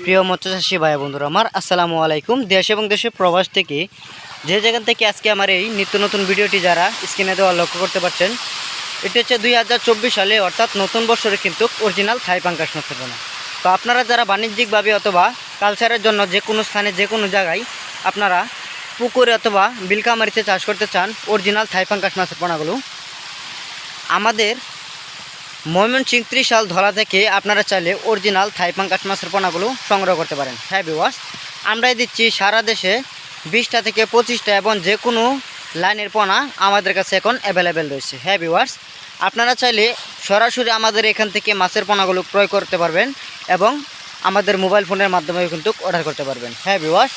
প্রিয় মৎস্যচাষী ভাই বন্ধুরা, আমার আসসালামু আলাইকুম। দেশ এবং দেশের প্রবাস থেকে যে জায়গা থেকে আজকে আমার এই নিত্য নতুন ভিডিওটি যারা স্ক্রিনে দেওয়া লক্ষ্য করতে পারছেন, এটি হচ্ছে দুই হাজার চব্বিশ সালে অর্থাৎ নতুন বছরে কিন্তু অরিজিনাল থাই পাঙ্কাশ মাছের তো আপনারা যারা বাণিজ্যিকভাবে অথবা কালচারের জন্য যে কোনো স্থানে, যে কোনো জায়গায় আপনারা পুকুরে অথবা বিলকামারিতে চাষ করতে চান অরিজিনাল থাই পাঙ্কাশ মাছের পোনাগুলো আমাদের ময়মনসিং ত্রিশাল ধরা থেকে আপনারা চাইলে অরিজিনাল থাই পাঙ্কাশ মাছের পোনাগুলো সংগ্রহ করতে পারেন। হ্যাঁ বিওয়াস আমরাই দিচ্ছি সারা দেশে বিশটা থেকে পঁচিশটা এবং যে কোনো লাইনের পোনা আমাদের কাছে এখন অ্যাভেলেবেল রয়েছে। হ্যাঁ বিওয়ার্স আপনারা চাইলে সরাসরি আমাদের এখান থেকে মাছের পোনাগুলো ক্রয় করতে পারবেন এবং আমাদের মোবাইল ফোনের মাধ্যমেও কিন্তু অর্ডার করতে পারবেন। হ্যাঁ বিওয়ার্স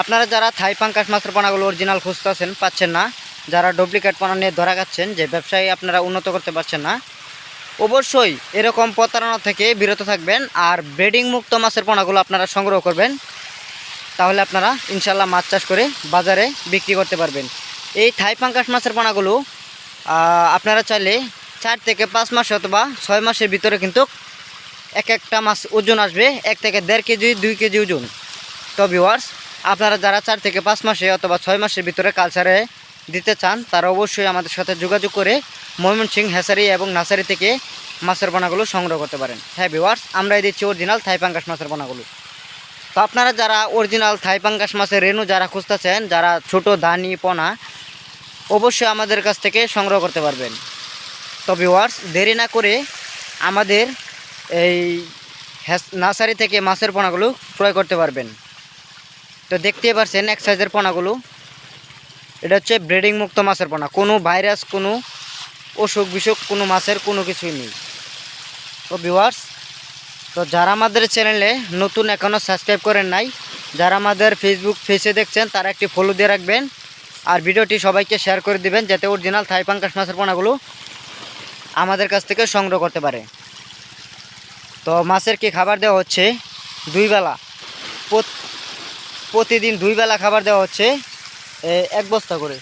আপনারা যারা থাই পাঙ্কাশ মাছের পোনাগুলো অরিজিনাল খুঁজতেছেন পাচ্ছেন না, যারা ডুপ্লিকেট পোনা নিয়ে ধরা খাচ্ছেন, যে ব্যবসায়ী আপনারা উন্নত করতে পারছেন না অবশ্যই এরকম প্রতারণা থেকে বিরত থাকবেন আর ব্রিডিং মুক্ত মাছের পোনাগুলো আপনারা সংগ্রহ করবেন। তাহলে আপনারা ইনশাল্লাহ মাছ চাষ করে বাজারে বিক্রি করতে পারবেন। এই থাই পাঙ্কাশ মাছের পোনাগুলো আপনারা চাইলে চার থেকে পাঁচ মাস অথবা ছয় মাসের ভিতরে কিন্তু এক একটা মাছ ওজন আসবে, এক থেকে দেড় কেজি, দুই কেজি ওজন। তো ভিওয়ার্স আপনারা যারা চার থেকে পাঁচ মাসে অথবা ছয় মাসের ভিতরে কালচারে দিতে চান, তারা অবশ্যই আমাদের সাথে যোগাযোগ করে ময়মনসিংহ হ্যাসারি এবং নার্সারি থেকে মাছের পোনাগুলো সংগ্রহ করতে পারেন। হ্যাঁ ভিওয়ার্স আমরাই দিচ্ছি অরিজিনাল থাই পাঙ্কাশ মাছের পোনাগুলো তো আপনারা যারা অরিজিনাল থাই পাঙ্কাশ মাছের রেনু যারা খুঁজতেছেন, যারা ছোট, দানি, পোনা, অবশ্যই আমাদের কাছ থেকে সংগ্রহ করতে পারবেন। তো ভিওয়ার্স দেরি না করে আমাদের এই নার্সারি থেকে মাছের পোনাগুলো ক্রয় করতে পারবেন। তো দেখতেই পারছেন এক সাইজের পোনাগুলো। এটা হচ্ছে ব্রিডিং মুক্ত মাছের পোনা। কোনো ভাইরাস কোনো অসুখ বিসুখ, কোনো মাছের কোনো কিছুই নেই। তো ভিওয়ার্স তো যারা আমাদের চ্যানেলে নতুন এখনও সাবস্ক্রাইব করেন নাই, যারা আমাদের ফেসবুক পেজে দেখছেন, তারা একটি ফলো দিয়ে রাখবেন। আর ভিডিওটি সবাইকে শেয়ার করে দিবেন, যাতে অরিজিনাল থাই পাঙ্কাশ মাছের পোনাগুলো আমাদের কাছ থেকে সংগ্রহ করতে পারে। তো মাছের কি খাবার দেওয়া হচ্ছে? দুই বেলা। প্রতিদিন দুই বেলা খাবার দেওয়া হচ্ছে। এক বস্তা করে।